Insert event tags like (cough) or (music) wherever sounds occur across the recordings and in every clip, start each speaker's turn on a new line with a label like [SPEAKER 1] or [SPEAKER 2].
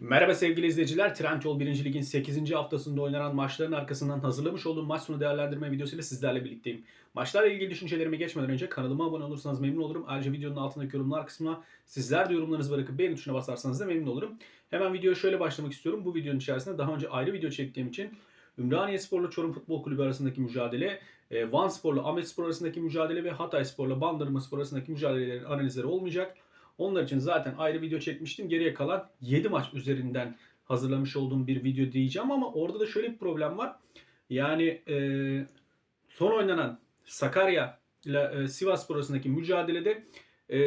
[SPEAKER 1] Merhaba sevgili izleyiciler. Trendyol 1. Lig'in 8. haftasında oynanan maçların arkasından hazırlamış olduğum maç sonu değerlendirme videosuyla sizlerle birlikteyim. Maçlarla ilgili düşüncelerime geçmeden önce kanalıma abone olursanız memnun olurum. Ayrıca videonun altındaki yorumlar kısmına sizler de yorumlarınızı bırakıp beğeni tuşuna basarsanız da memnun olurum. Hemen videoya şöyle başlamak istiyorum. Bu videonun içerisinde daha önce ayrı video çektiğim için Ümraniye Spor'la Çorum Futbol Kulübü arasındaki mücadele, e, Van Spor'la Ahmet Spor arasındaki mücadele ve Hatay Spor'la Bandırma Spor arasındaki mücadelelerin analizleri olmayacak. Onlar için zaten ayrı video çekmiştim. Geriye kalan 7 maç üzerinden hazırlamış olduğum bir video diyeceğim ama orada da şöyle bir problem var. Yani e, son oynanan Sakarya ile e, Sivas arasındaki mücadelede e,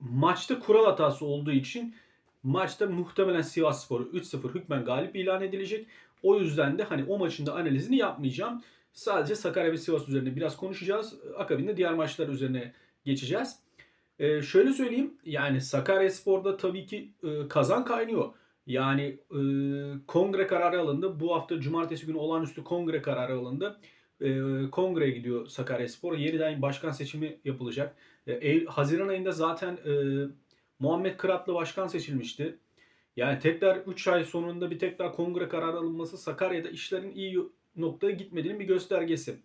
[SPEAKER 1] maçta kural hatası olduğu için maçta muhtemelen Sivas Sporu 3-0 hükmen galip ilan edilecek. O yüzden de hani o maçın da analizini yapmayacağım. Sadece Sakarya ve Sivas üzerine biraz konuşacağız. Akabinde diğer maçlar üzerine geçeceğiz. Ee, şöyle söyleyeyim yani Sakaryaspor'da tabii ki e, kazan kaynıyor. Yani e, kongre kararı alındı. Bu hafta cumartesi günü olağanüstü kongre kararı alındı. E, kongreye gidiyor Sakaryaspor. Yeniden başkan seçimi yapılacak. E, Eylül- Haziran ayında zaten e, Muhammed Kıratlı başkan seçilmişti. Yani tekrar 3 ay sonunda bir tekrar kongre kararı alınması Sakarya'da işlerin iyi noktaya gitmediğinin bir göstergesi.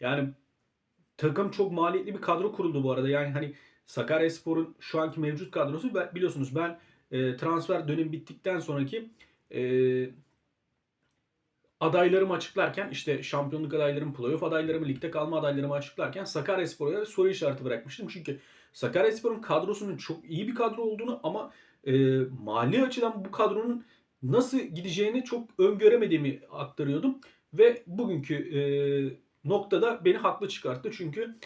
[SPEAKER 1] Yani takım çok maliyetli bir kadro kuruldu bu arada. Yani hani Sakaryaspor'un şu anki mevcut kadrosu biliyorsunuz ben e, transfer dönemi bittikten sonraki e, adaylarımı açıklarken işte şampiyonluk adaylarım, playoff adaylarımı, ligde kalma adaylarımı açıklarken Sakaryaspor'a soru işareti bırakmıştım. Çünkü Sakaryaspor'un kadrosunun çok iyi bir kadro olduğunu ama e, mali açıdan bu kadronun nasıl gideceğini çok öngöremediğimi aktarıyordum. Ve bugünkü e, noktada beni haklı çıkarttı. Çünkü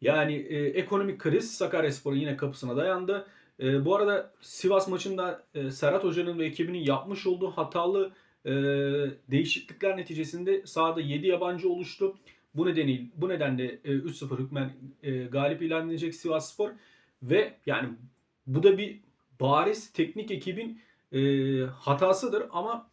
[SPEAKER 1] yani e, ekonomik kriz Sakaryaspor'un yine kapısına dayandı. E, bu arada Sivas maçında e, Serhat Hoca'nın ve ekibinin yapmış olduğu hatalı e, değişiklikler neticesinde sahada 7 yabancı oluştu. Bu nedeniyle bu nedenle e, 3-0 hükmen e, galip ilan edecek Sivasspor ve yani bu da bir bariz teknik ekibin e, hatasıdır ama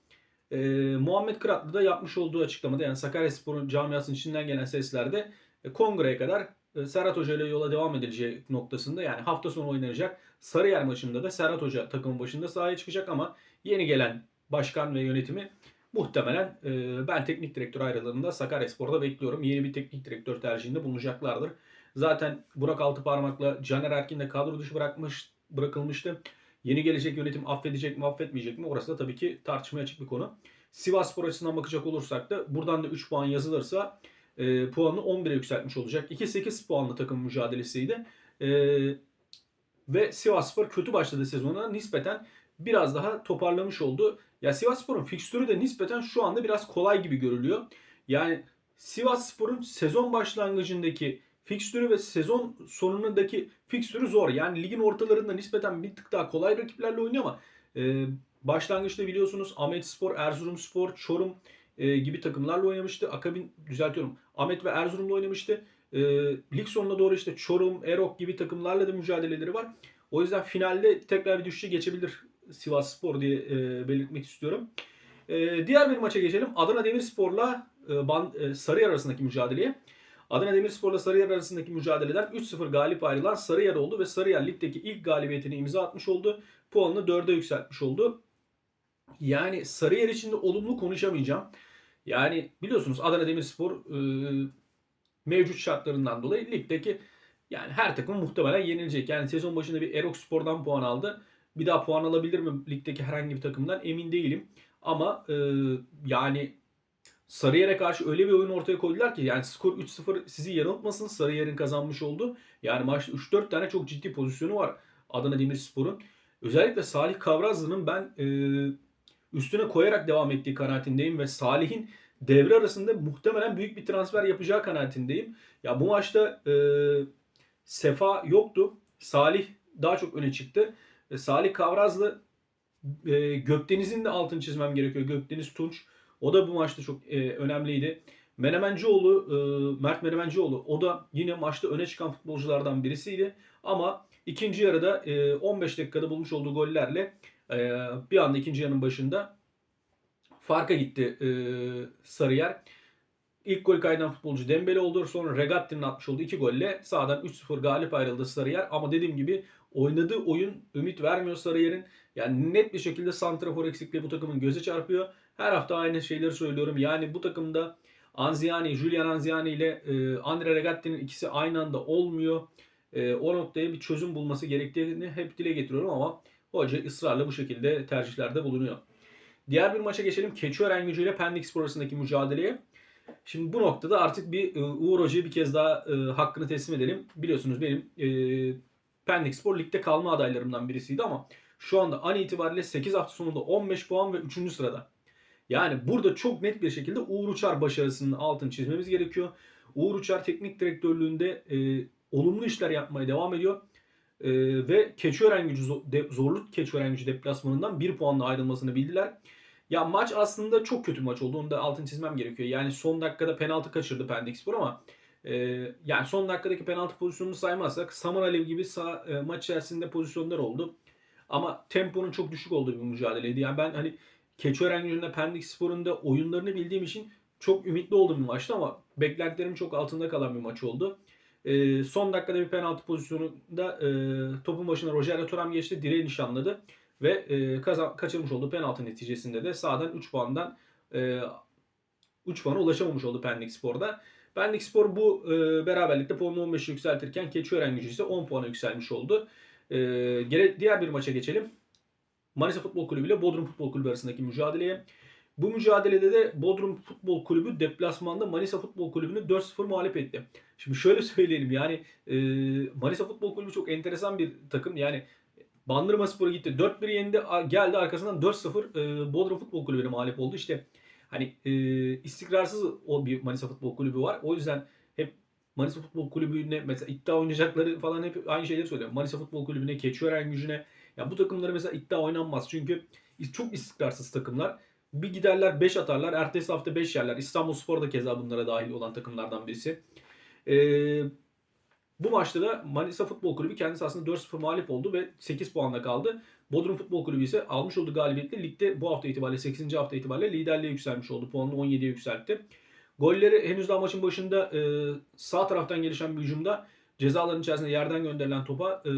[SPEAKER 1] e, Muhammed Kıratlı da yapmış olduğu açıklamada yani Sakaryaspor'un camiasının içinden gelen seslerde e, kongreye kadar Serhat Hoca ile yola devam edileceği noktasında yani hafta sonu oynanacak Sarıyer maçında da Serhat Hoca takımın başında sahaya çıkacak ama yeni gelen başkan ve yönetimi muhtemelen e, ben teknik direktör ayrılığında Sakaryaspor'da bekliyorum. Yeni bir teknik direktör tercihinde bulunacaklardır. Zaten Burak Altıparmak'la Caner Erkin de kadro dışı bırakmış bırakılmıştı. Yeni gelecek yönetim affedecek mi affetmeyecek mi orası da tabii ki tartışmaya açık bir konu. Sivasspor açısından bakacak olursak da buradan da 3 puan yazılırsa e, puanını 11'e yükseltmiş olacak. 2-8 puanlı takım mücadelesiydi. E, ve Sivasspor kötü başladı sezona nispeten biraz daha toparlamış oldu. Ya Sivasspor'un fikstürü de nispeten şu anda biraz kolay gibi görülüyor. Yani Sivasspor'un sezon başlangıcındaki fikstürü ve sezon sonundaki fikstürü zor. Yani ligin ortalarında nispeten bir tık daha kolay rakiplerle oynuyor ama e, başlangıçta biliyorsunuz Ahmet Spor, Erzurumspor, Çorum e, gibi takımlarla oynamıştı. Akabin düzeltiyorum. Ahmet ve Erzurum'la oynamıştı. E, lig sonuna doğru işte Çorum, Erok gibi takımlarla da mücadeleleri var. O yüzden finalde tekrar bir düşüşe geçebilir Sivas Spor diye e, belirtmek istiyorum. E, diğer bir maça geçelim. Adana Demirspor'la e, Ban- e, Sarıyer arasındaki mücadeleye. Adana Demirspor'la Sarıyer arasındaki mücadeleden 3-0 galip ayrılan Sarıyer oldu ve Sarıyer ligdeki ilk galibiyetini imza atmış oldu. Puanını 4'e yükseltmiş oldu. Yani Sarıyer için de olumlu konuşamayacağım. Yani biliyorsunuz Adana Demirspor e, mevcut şartlarından dolayı ligdeki yani her takım muhtemelen yenilecek. Yani sezon başında bir Erok Spor'dan puan aldı. Bir daha puan alabilir mi ligdeki herhangi bir takımdan emin değilim. Ama e, yani Sarıyer'e karşı öyle bir oyun ortaya koydular ki yani skor 3-0 sizi yanıltmasın Sarıyer'in kazanmış oldu. Yani maçta 3-4 tane çok ciddi pozisyonu var Adana Demirspor'un. Özellikle Salih Kavrazlı'nın ben e, üstüne koyarak devam ettiği kanaatindeyim ve Salih'in devre arasında muhtemelen büyük bir transfer yapacağı kanaatindeyim. Ya bu maçta e, Sefa yoktu. Salih daha çok öne çıktı. E, Salih Kavrazlı e, Gökdeniz'in de altını çizmem gerekiyor. Gökdeniz Tunç. O da bu maçta çok e, önemliydi. Menemencioğlu, e, Mert Menemencioğlu o da yine maçta öne çıkan futbolculardan birisiydi. Ama ikinci yarıda e, 15 dakikada bulmuş olduğu gollerle bir anda ikinci yarının başında farka gitti e, Sarıyer. İlk gol kaydan futbolcu Dembele oldu. Sonra Regatti'nin atmış olduğu iki golle sahadan 3-0 galip ayrıldı Sarıyer. Ama dediğim gibi oynadığı oyun ümit vermiyor Sarıyer'in. Yani net bir şekilde santrafor eksikliği bu takımın göze çarpıyor. Her hafta aynı şeyleri söylüyorum. Yani bu takımda Anziani, Julian Anziani ile e, Andre Regatti'nin ikisi aynı anda olmuyor. E, o noktaya bir çözüm bulması gerektiğini hep dile getiriyorum ama hoca ısrarla bu şekilde tercihlerde bulunuyor. Diğer bir maça geçelim. Keçiören gücü ile Pendik Spor arasındaki mücadeleye. Şimdi bu noktada artık bir e, Uğur Hoca'ya bir kez daha e, hakkını teslim edelim. Biliyorsunuz benim e, Pendik Spor ligde kalma adaylarımdan birisiydi ama şu anda an itibariyle 8 hafta sonunda 15 puan ve 3. sırada. Yani burada çok net bir şekilde Uğur Uçar başarısının altını çizmemiz gerekiyor. Uğur Uçar teknik direktörlüğünde e, olumlu işler yapmaya devam ediyor. E, ve Keçiören gücü de, zorluk Keçiören gücü deplasmanından 1 puanla ayrılmasını bildiler. Ya maç aslında çok kötü maç oldu. Onu da altını çizmem gerekiyor. Yani son dakikada penaltı kaçırdı Pendik Spor ama e, yani son dakikadaki penaltı pozisyonunu saymazsak Saman Alev gibi sağ, e, maç içerisinde pozisyonlar oldu. Ama temponun çok düşük olduğu bir mücadeleydi. Yani ben hani Keçiören gücünde Pendik Spor'un da oyunlarını bildiğim için çok ümitli olduğum bir maçtı ama beklentilerim çok altında kalan bir maç oldu. E, son dakikada bir penaltı pozisyonunda e, topun başına Roger Toram geçti. Direği nişanladı. Ve e, kazan, kaçırmış olduğu penaltı neticesinde de sağdan 3 puandan e, 3 puana ulaşamamış oldu Pendik Spor'da. Pendik Spor bu e, beraberlikte puanını 15 yükseltirken Keçiören gücü ise 10 puana yükselmiş oldu. E, diğer bir maça geçelim. Manisa Futbol Kulübü ile Bodrum Futbol Kulübü arasındaki mücadeleye. Bu mücadelede de Bodrum Futbol Kulübü deplasmanda Manisa Futbol Kulübü'nü 4-0 mağlup etti. Şimdi şöyle (laughs) söyleyelim yani e, Manisa Futbol Kulübü çok enteresan bir takım. Yani Bandırma Spor'a gitti 4-1 yendi geldi arkasından 4-0 e, Bodrum Futbol Kulübü'ne mağlup oldu. İşte hani e, istikrarsız o bir Manisa Futbol Kulübü var. O yüzden hep Manisa Futbol Kulübü'ne mesela iddia oynayacakları falan hep aynı şeyleri söylüyorum. Manisa Futbol Kulübü'ne, Keçiören gücüne. Ya bu takımları mesela iddia oynanmaz. Çünkü çok istikrarsız takımlar. Bir giderler 5 atarlar. Ertesi hafta 5 yerler. İstanbul Spor da keza bunlara dahil olan takımlardan birisi. Eee bu maçta da Manisa Futbol Kulübü kendisi aslında 4-0 mağlup oldu ve 8 puanla kaldı. Bodrum Futbol Kulübü ise almış olduğu galibiyetle ligde bu hafta itibariyle 8. hafta itibariyle liderliğe yükselmiş oldu. Puanını 17'ye yükseltti. Golleri henüz daha maçın başında e, sağ taraftan gelişen bir hücumda cezaların içerisinde yerden gönderilen topa e,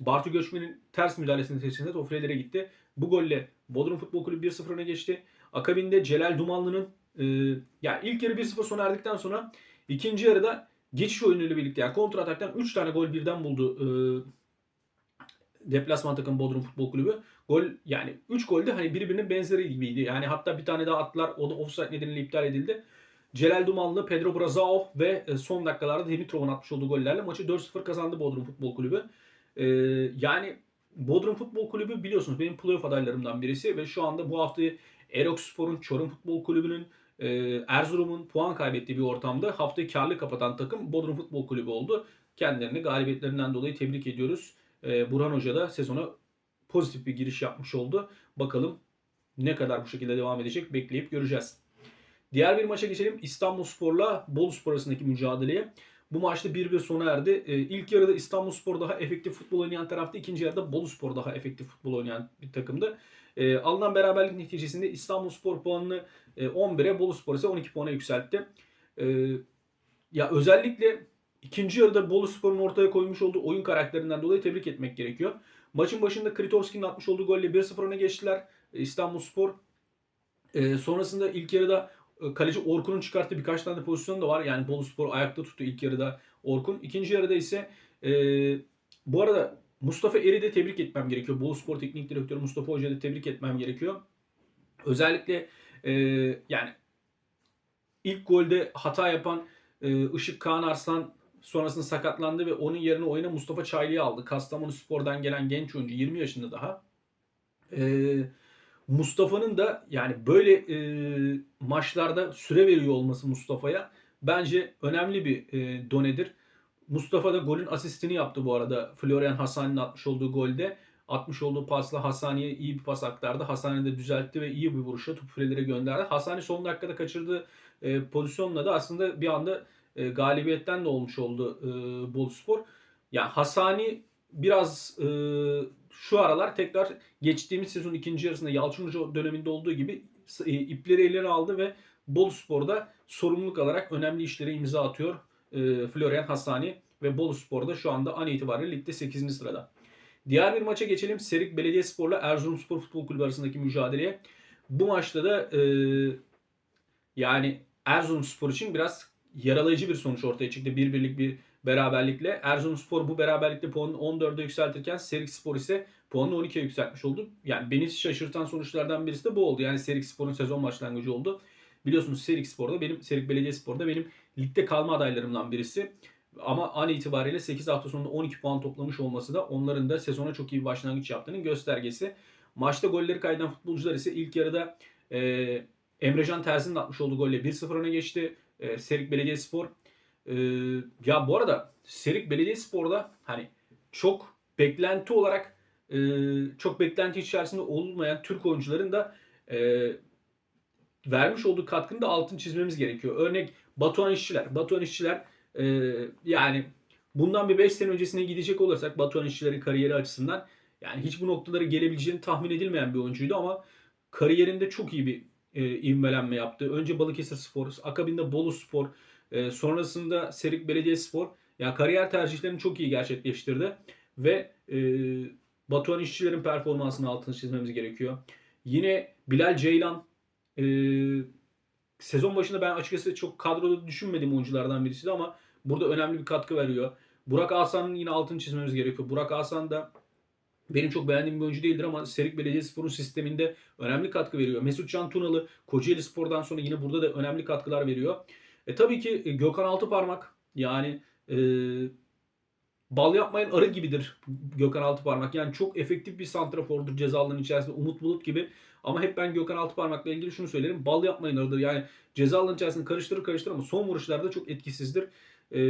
[SPEAKER 1] Bartu Göçmen'in ters müdahalesinin neticesinde top filelere gitti. Bu golle Bodrum Futbol Kulübü 1-0 öne geçti. Akabinde Celal Dumanlı'nın e, yani ilk yarı 1-0 sona erdikten sonra ikinci yarıda geçiş oyunuyla birlikte yani kontra ataktan 3 tane gol birden buldu e, deplasman takım Bodrum Futbol Kulübü. Gol yani 3 gol de hani birbirinin benzeri gibiydi. Yani hatta bir tane daha attılar. O da offside nedeniyle iptal edildi. Celal Dumanlı, Pedro Brazao ve e, son dakikalarda Dimitrov'un atmış olduğu gollerle maçı 4-0 kazandı Bodrum Futbol Kulübü. Ee, yani Bodrum Futbol Kulübü biliyorsunuz benim playoff adaylarımdan birisi ve şu anda bu haftayı Erok Spor'un, Çorum Futbol Kulübü'nün, e, Erzurum'un puan kaybettiği bir ortamda haftayı karlı kapatan takım Bodrum Futbol Kulübü oldu. Kendilerini galibiyetlerinden dolayı tebrik ediyoruz. E, Burhan Hoca da sezona pozitif bir giriş yapmış oldu. Bakalım ne kadar bu şekilde devam edecek bekleyip göreceğiz. Diğer bir maça geçelim. İstanbul Spor'la Bolu Spor arasındaki mücadeleye. Bu maçta 1-1 sona erdi. E, ilk yarıda İstanbul Spor daha efektif futbol oynayan tarafta, ikinci yarıda Bolu Spor daha efektif futbol oynayan bir takımdı. E, alınan beraberlik neticesinde İstanbul Spor puanını e, 11'e, Bolu Spor ise 12 puana yükseltti. E, ya özellikle ikinci yarıda Bolu Spor'un ortaya koymuş olduğu oyun karakterinden dolayı tebrik etmek gerekiyor. Maçın başında Kritovski'nin atmış olduğu golle 1-0 öne geçtiler e, İstanbul Spor. E, sonrasında ilk yarıda kaleci Orkun'un çıkarttığı birkaç tane pozisyon da var. Yani Bolu Spor ayakta tuttu ilk yarıda Orkun. İkinci yarıda ise e, bu arada Mustafa Eri de tebrik etmem gerekiyor. Bolu Spor Teknik Direktörü Mustafa Hoca'yı da tebrik etmem gerekiyor. Özellikle e, yani ilk golde hata yapan e, Işık Kaan Arslan sonrasında sakatlandı ve onun yerine oyuna Mustafa Çaylı'yı aldı. Kastamonu Spor'dan gelen genç oyuncu 20 yaşında daha. Eee Mustafa'nın da yani böyle e, maçlarda süre veriyor olması Mustafa'ya bence önemli bir e, donedir. Mustafa da golün asistini yaptı bu arada. Florian Hasan'ın atmış olduğu golde. Atmış olduğu pasla Hasani'ye iyi bir pas aktardı. Hasani de düzeltti ve iyi bir vuruşla top filelere gönderdi. Hasani son dakikada kaçırdığı e, pozisyonla da aslında bir anda e, galibiyetten de olmuş oldu e, Boluspor. Yani Hasani biraz e, şu aralar tekrar geçtiğimiz sezon ikinci yarısında Yalçın Hoca döneminde olduğu gibi e, ipleri eline aldı ve Bolu Spor'da sorumluluk alarak önemli işlere imza atıyor e, Florian Hassani ve Bolu Spor'da şu anda an itibariyle ligde 8. sırada. Diğer bir maça geçelim. Serik Belediyespor'la Erzurumspor Futbol Kulübü arasındaki mücadeleye. Bu maçta da e, yani Erzurumspor için biraz yaralayıcı bir sonuç ortaya çıktı. Bir birlik bir beraberlikle. Erzurumspor bu beraberlikle puanını 14'e yükseltirken Serik Spor ise puanını 12'ye yükseltmiş oldu. Yani beni şaşırtan sonuçlardan birisi de bu oldu. Yani Serik Spor'un sezon başlangıcı oldu. Biliyorsunuz Serik Spor'da benim Serik Belediyespor'da benim ligde kalma adaylarımdan birisi. Ama an itibariyle 8 hafta sonunda 12 puan toplamış olması da onların da sezona çok iyi bir başlangıç yaptığının göstergesi. Maçta golleri kaydeden futbolcular ise ilk yarıda e, Emrecan Terzi'nin atmış olduğu golle 1-0 öne geçti. E, Serik Belediyespor. E, ya bu arada Serik Belediyespor'da hani çok beklenti olarak e, çok beklenti içerisinde olmayan Türk oyuncuların da e, vermiş olduğu katkını da altın çizmemiz gerekiyor. Örnek Batuhan İşçiler. Batuhan İşçiler e, yani bundan bir 5 sene öncesine gidecek olursak Batuhan İşçilerin kariyeri açısından yani hiç bu noktalara gelebileceğini tahmin edilmeyen bir oyuncuydu ama kariyerinde çok iyi bir e, ivmelenme yaptı. Önce Balıkesir Spor, akabinde Bolu Spor, e, sonrasında Serik Belediyespor. Yani kariyer tercihlerini çok iyi gerçekleştirdi ve e, Batuhan İşçilerin performansını altını çizmemiz gerekiyor. Yine Bilal Ceylan e, sezon başında ben açıkçası çok kadroda düşünmediğim oyunculardan birisiydi ama burada önemli bir katkı veriyor. Burak Asan'ın yine altını çizmemiz gerekiyor. Burak Asan da benim çok beğendiğim bir oyuncu değildir ama Serik Belediyespor'un sisteminde önemli katkı veriyor. Mesut Can Tunalı Kocaeli Spor'dan sonra yine burada da önemli katkılar veriyor. E tabii ki e, Gökhan Altıparmak yani e, bal yapmayan arı gibidir Gökhan Altıparmak. Yani çok efektif bir santrafordur ceza alanının içerisinde Umut Bulut gibi. Ama hep ben Gökhan Altıparmak'la ilgili şunu söylerim. Bal yapmayın arıdır. Yani ceza alanının içerisinde karıştırır karıştırır ama son vuruşlarda çok etkisizdir. E,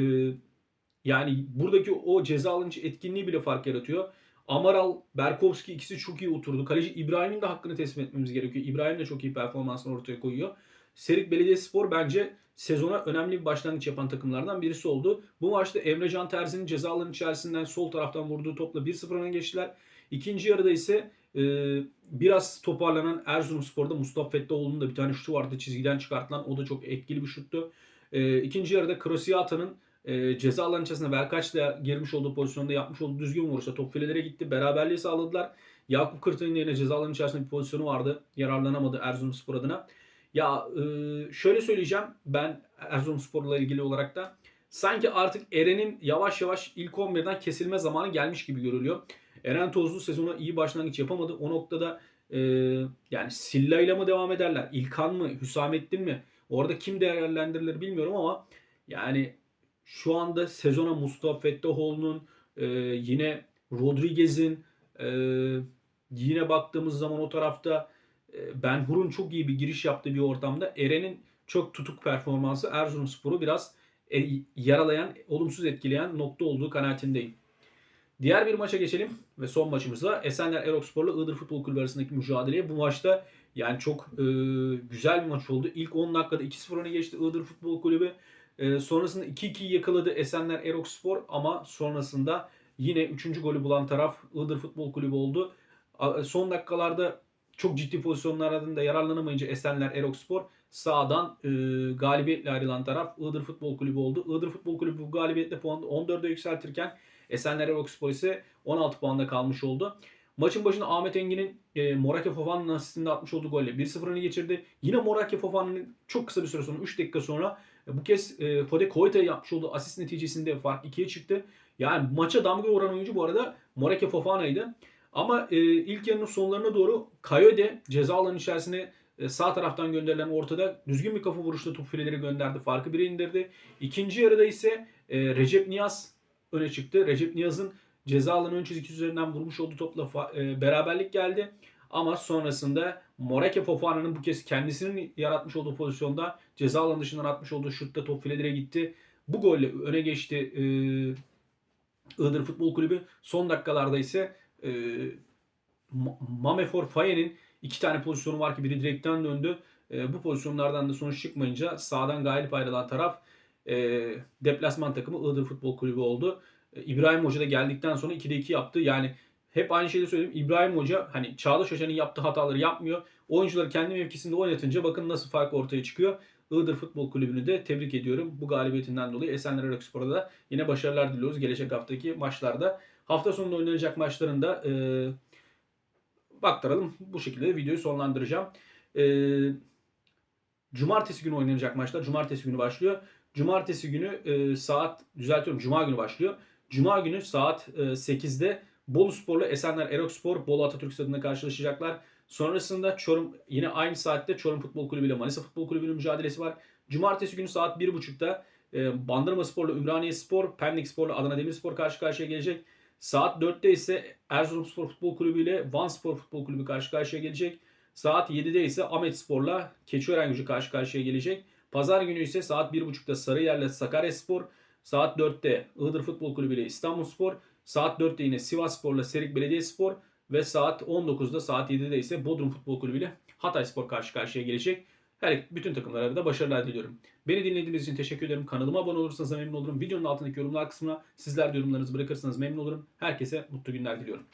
[SPEAKER 1] yani buradaki o ceza alanı etkinliği bile fark yaratıyor. Amaral, Berkovski ikisi çok iyi oturdu. Kaleci İbrahim'in de hakkını teslim etmemiz gerekiyor. İbrahim de çok iyi performansını ortaya koyuyor. Serik Belediyespor bence sezona önemli bir başlangıç yapan takımlardan birisi oldu. Bu maçta Emrecan Terzi'nin ceza alanı içerisinden sol taraftan vurduğu topla 1-0 öne geçtiler. İkinci yarıda ise e, biraz toparlanan Erzurumspor'da Mustafa Fettaoğlu'nun da bir tane şutu vardı çizgiden çıkartılan. O da çok etkili bir şuttu. E, ikinci yarıda Krosiata'nın e, ceza alanı içerisinde Verkaç'la girmiş olduğu pozisyonda yapmış olduğu düzgün vuruşla top filelere gitti. Beraberliği sağladılar. Yakup Kırtay'ın yine ceza alanı içerisinde bir pozisyonu vardı. Yararlanamadı Erzurumspor adına. Ya e, şöyle söyleyeceğim ben Erzurumspor'la ilgili olarak da sanki artık Eren'in yavaş yavaş ilk 11'den kesilme zamanı gelmiş gibi görülüyor. Eren Tozlu sezona iyi başlangıç yapamadı. O noktada e, yani Silla ile mi devam ederler? İlkan mı? Hüsamettin mi? Orada kim değerlendirilir bilmiyorum ama yani şu anda sezona Mustafa Fettahoğlu'nun e, yine Rodriguez'in yine baktığımız zaman o tarafta Ben Hur'un çok iyi bir giriş yaptığı bir ortamda Eren'in çok tutuk performansı Erzurumspor'u biraz e, yaralayan, olumsuz etkileyen nokta olduğu kanaatindeyim. Diğer bir maça geçelim ve son maçımızda Esenler Erokspor'la Iğdır Futbol Kulübü arasındaki mücadeleye. Bu maçta yani çok e, güzel bir maç oldu. İlk 10 dakikada 2-0 öne geçti Iğdır Futbol Kulübü. E, sonrasında 2-2 yakaladı Esenler Erokspor ama sonrasında yine 3. golü bulan taraf Iğdır Futbol Kulübü oldu. Son dakikalarda çok ciddi pozisyonlardan da yararlanamayınca Esenler Erokspor sağdan e, galibiyetle ayrılan taraf Iğdır Futbol Kulübü oldu. Iğdır Futbol Kulübü bu galibiyetle puanı 14'e yükseltirken Esenler Erokspor ise 16 puanda kalmış oldu. Maçın başında Ahmet Engin'in e, Morake Fofana'nın asistinde atmış olduğu golle 1-0 öne geçirdi. Yine Morake Fofana'nın çok kısa bir süre sonra 3 dakika sonra e, bu kez e, Fode Koyta'ya yapmış olduğu asist neticesinde fark 2'ye çıktı. Yani maça damga vuran oyuncu bu arada Morake Fofana'ydı. Ama e, ilk yarının sonlarına doğru Kayode ceza alanı içerisine e, sağ taraftan gönderilen ortada düzgün bir kafa vuruşla top fileleri gönderdi. Farkı bire indirdi. İkinci yarıda ise e, Recep Niyaz öne çıktı. Recep Niyaz'ın ceza alanı ön çizgisi üzerinden vurmuş olduğu topla e, beraberlik geldi. Ama sonrasında Morake Fofana'nın bu kez kendisinin yaratmış olduğu pozisyonda ceza alanı dışından atmış olduğu şutta top filelere gitti. Bu golle öne geçti e, Iğdır Futbol Kulübü. Son dakikalarda ise e, Mamefor Faye'nin iki tane pozisyonu var ki biri direkten döndü. E, bu pozisyonlardan da sonuç çıkmayınca sağdan galip ayrılan taraf e, deplasman takımı Iğdır Futbol Kulübü oldu. E, İbrahim Hoca da geldikten sonra 2'de 2 yaptı. Yani hep aynı şeyi söyleyeyim. İbrahim Hoca hani Çağdaş Hoca'nın yaptığı hataları yapmıyor. Oyuncuları kendi mevkisinde oynatınca bakın nasıl fark ortaya çıkıyor. Iğdır Futbol Kulübü'nü de tebrik ediyorum. Bu galibiyetinden dolayı Esenler Erokspor'a da yine başarılar diliyoruz gelecek haftaki maçlarda. Hafta sonunda oynanacak maçlarında e, baktıralım. Bu şekilde de videoyu sonlandıracağım. E, Cumartesi günü oynanacak maçlar. Cumartesi günü başlıyor. Cumartesi günü e, saat düzeltiyorum. Cuma günü başlıyor. Cuma günü saat e, 8'de Bolu Spor'la Esenler Erokspor Bolu Atatürk Stadı'nda karşılaşacaklar. Sonrasında Çorum yine aynı saatte Çorum Futbol Kulübü ile Manisa Futbol Kulübü'nün mücadelesi var. Cumartesi günü saat 1.30'da e, Bandırma Spor'la Ümraniye Spor, Pendik Spor'la Adana Demirspor karşı karşıya gelecek. Saat 4'te ise Erzurumspor Futbol Kulübü ile Van Spor Futbol Kulübü karşı karşıya gelecek. Saat 7'de ise Ahmet Spor'la Keçiören Gücü karşı karşıya gelecek. Pazar günü ise saat 1.30'da Sarıyer'le Sakaryaspor, saat 4'te Iğdır Futbol Kulübü ile İstanbulspor, saat 4'te yine Sivasspor'la Serik Belediyespor ve saat 19'da saat 7'de ise Bodrum Futbol Kulübü ile Hatayspor karşı karşıya gelecek. Her bütün takımlara da başarılar diliyorum. Beni dinlediğiniz için teşekkür ederim. Kanalıma abone olursanız memnun olurum. Videonun altındaki yorumlar kısmına sizler de yorumlarınızı bırakırsanız memnun olurum. Herkese mutlu günler diliyorum.